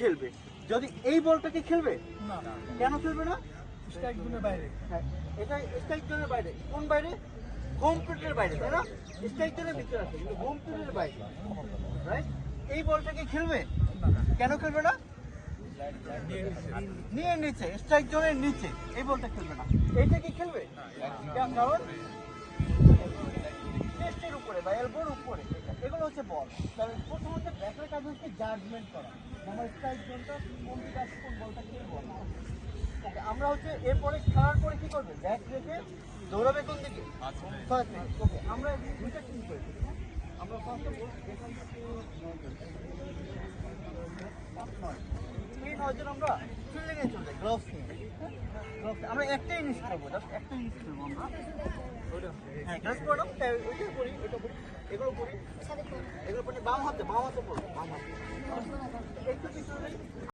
খেলবে? যদি এই বলটাকে খেলবে? না। কেন খেলবে না? স্ট্রাইক জোনের বাইরে। হ্যাঁ, এটা স্ট্রাইক জোনের বাইরে। কোন বাইরে? হোম প্লেটের বাইরে তাই না? স্ট্রাইক জোনের ভিতরে আছে কিন্তু হোম প্লেটের বাইরে। রাইট এই বলটাকে খেলবে? কেন খেলবে না? নিয়ে নিচে স্ট্রাইক জোনের নিচে। এই বলটা খেলবে না। এইটা কি খেলবে? কারণ? চেস্টের উপরে বা এলবোর উপরে। এটা। এগুলো হচ্ছে বল। তাহলে প্রথমত ব্যাটার কাজ হচ্ছে জাজমেন্ট করা। আমার স্ট্রাইক জোনটা কোন দিকে আছে কোন বলটা খেলব ওকে আমরা হচ্ছে এরপরে খেলার পরে কি করবে? ব্যাট রেখে দৌড়াবে কোন দিকে? ফার্স্ট ওকে আমরা দুইটা টিম করে? আমরা ফার্স্ট অফ অল। এই নয়জন আমরা ফিল্ডিং এ চলে যাই গ্লাভস নিয়ে। গ্লাভস আমরা একটাই জিনিস করব জাস্ট একটা জিনিস করব আমরা। হ্যাঁ গ্লাভস পড়ো ওইটা করি ওইটা করি। এগুলো করি এগুলো পরে বাম হাতে বাম হাতে পড়ব বাম হাতে।